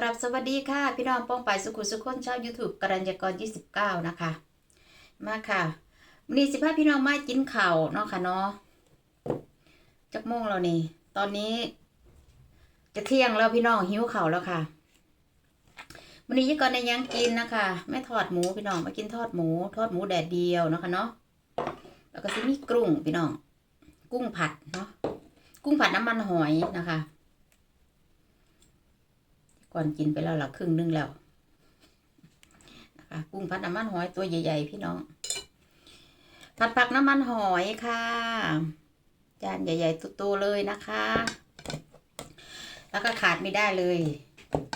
กราบสวัสดีค่ะ พี่น้องป้องไปสุขุสุขคนชาว YouTube กรัญญากร 29 นะคะ มาค่ะวันนี้สิพาพี่น้องมากินข้าวเนาะค่ะเนาะจักโมงแล้วนี่ ตอนนี้ จะเที่ยงแล้วพี่น้องหิวข้าวแล้วค่ะวันนี้ยี่ก่อนในยังกินนะคะแม่ทอดหมูพี่น้องมากินทอดหมู ทอดหมูแดดเดียวเนาะค่ะเนาะแล้วก็สิมีกุ้งพี่น้อง กุ้งผัดเนาะกุ้งผัดน้ำมันหอยนะคะ ก่อนกินไปแล้วหละครึ่งนึงแล้วนะคะกุ้งผัดน้ำมันหอยตัวใหญ่ ๆ พี่น้อง ผัดผักน้ำมันหอยค่ะ จานใหญ่ๆโตๆเลยนะคะ แล้วก็ขาดไม่ได้เลย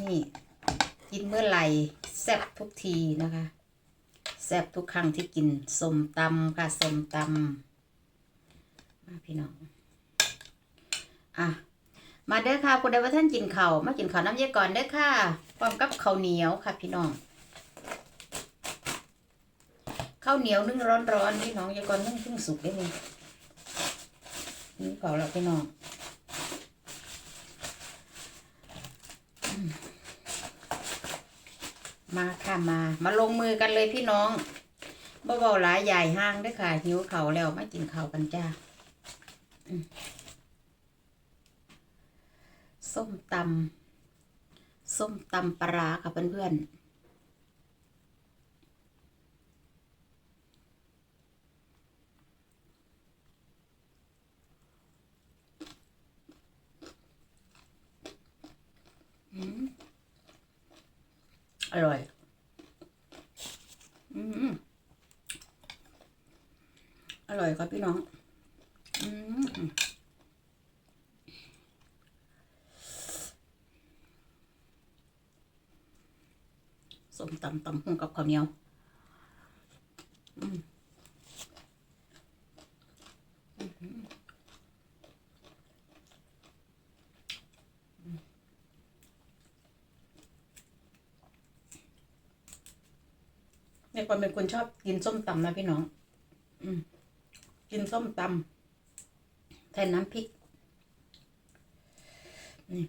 นี่กินเมื่อไหร่แซ่บทุกทีนะคะแซ่บทุกครั้งที่กินส้มตำค่ะส้มตำมาพี่น้อง อะ มาเด้อค่ะคุณใดว่าท่านกินเข้ามากินข้าวน้ำเยก่อนเด้อค่ะพร้อมกับข้าวเหนียวค่ะ พี่น้องข้าวเหนียวนึ่งร้อนๆพี่น้องเยก่อนนึ่งเพิ่งสุกได้นี่นี่ข้าแล้วพี่น้องมาค่ะมา มาลงมือกันเลยพี่น้องเบาๆหลายใหญ่ห้างเด้อค่ะหิวเขาแล้วมากินข้าวกันจ้า ส้ มตำส้มตำปลาร้าค่ะเพื่อนๆอืมอร่อย อืมอร่อยครับพี่น้อง อืม มตำตำหุ่งกับข้าวเหนียวอืมอื้อหืออืมเนี่ยความเป็นคนชอบกินส้มตำนะพี่น้อง อืม กินส้มตำแทนน้ำพริก นี่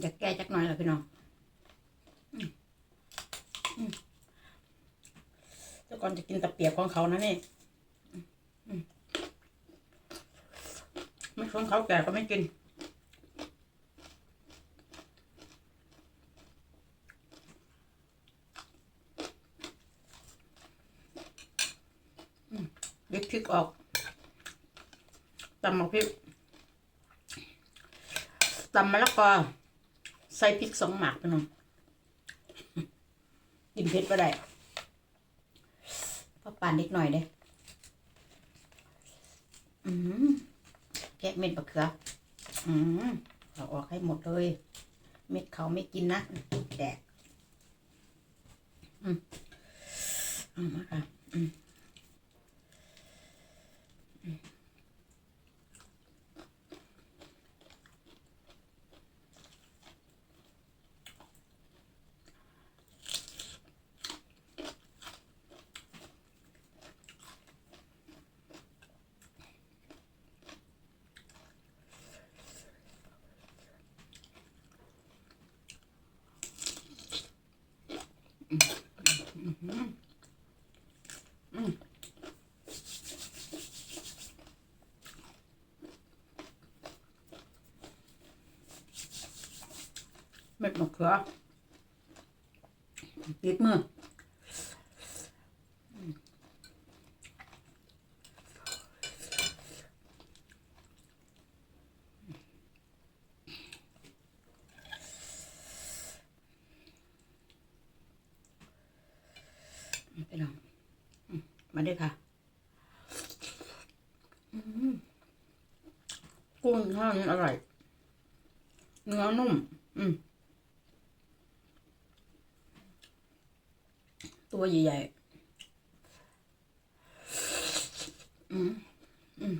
อยากแก้จักหน่อยละพี่น้องเจ้าก่อนจะกินตะเปียกของเขานะนี่ไม่ชวนเขาแก่ก็ไม่กินอืมดิบพริกออกตำหมกพริกตำมะละกอ ใส่พริกสองหมากไปหน่อยกินเผ็ดก็ได้พอปานนิดหน่อยเด้อืมแกะเม็ดมะเขือ อืมเอาออกให้หมดเลย เม็ดเขาไม่กินนะแดกอืมเอามาค่ะ อืม เขือติดมือไปลองมาด้วยค่ะ กุ้งทอดนี้อร่อย เนื้อนุ่ม อืม ตัวใหญ่ๆอืมอืม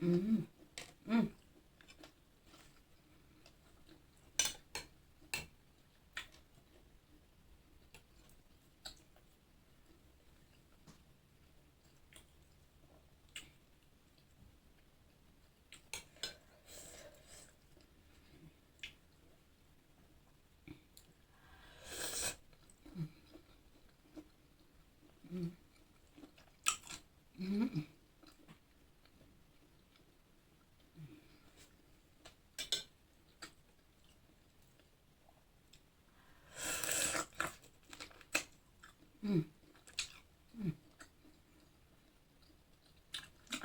อืมอืม อ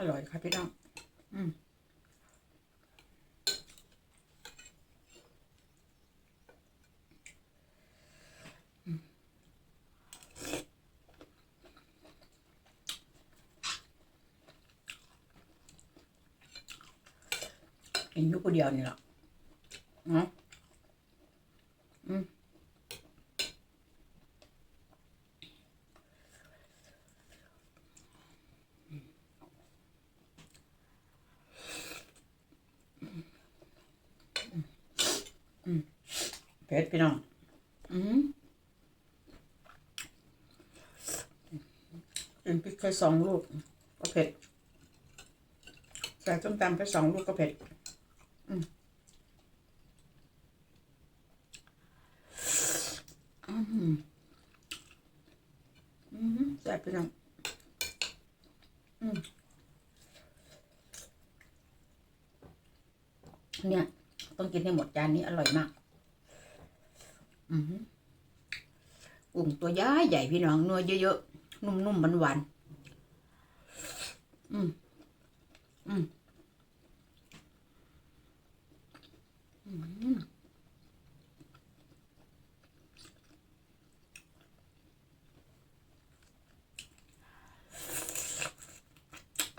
ร่อยค่ะพี่น้องอืมอืม กินอยุกเดียวนี่แหละเนาะอืมเผ็ดพี่น้อง อืมกินพริกแค่สองลูกก็เผ็ดใส่ส้มตำแค่สองลูกก็เผ็ด แซ่บพี่น้องอืมเนี่ย ต้องกินให้หมดจานนี้อร่อยมากอือหือกุ้งตัวย้ายใหญ่พี่น้องนัวเยอะๆ นุ่มๆหวานๆอืม อืม อืม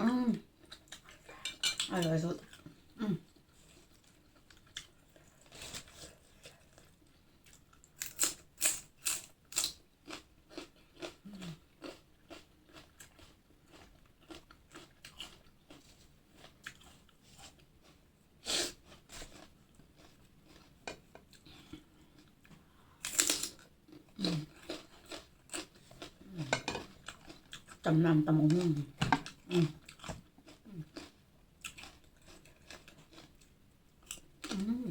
อืมอร่อยสุด อืม จำนำตำมงหุ่งอืมอืม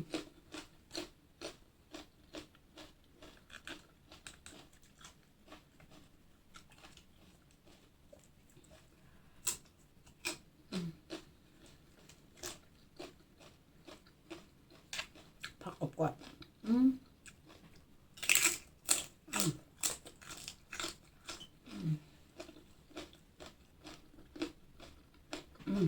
ผักอบกวาดอืมอืม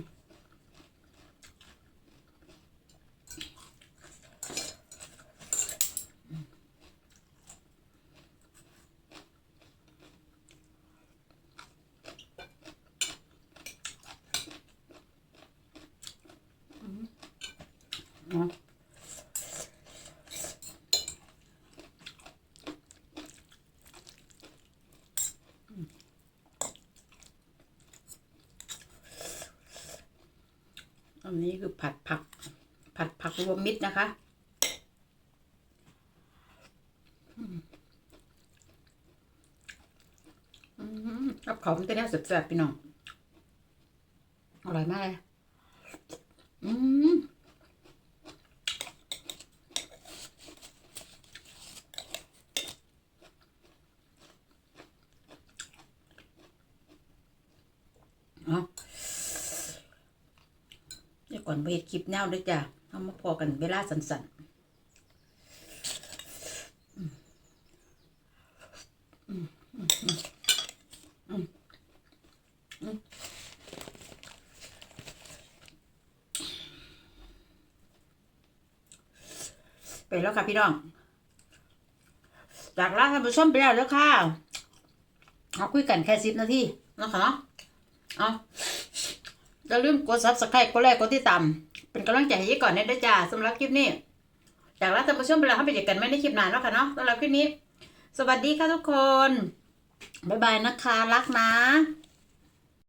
เนาะ อันนี้คือผัดผัก ผัดผักรวมมิตรนะคะรับเขามันจะแน่แซ่บๆพี่น้อง อร่อยมากเลย อืม เอา เดี๋ยวก่อนไปเฮ็ดคลิปแนวด้วยจ้ะเอามาพอกันเวลาสันๆอืมอืมอืมอืมอืมอืมไปแล้วค่ะพี่น้อง จากลาท่านผู้ชมไปแล้วแล้วค่ะเอาคุยกันแค่สิบนาทีนะคะเนาะเอา อย่าลืมกดซับสไครต์กดไลค์กดติดตามเป็นกำลังใจให้ยี่ก่อนเนี่ยด้จ้าสำหรับคลิปนี้จากลาท่านผู้ชมไปแล้วเขาไปเจอกันไม่ในคลิปหน้าแล้วค่ะเนาะสำหรับคลิปนี้ สวัสดีค่ะทุกคน บ๊ายบายนะคะ รักนะ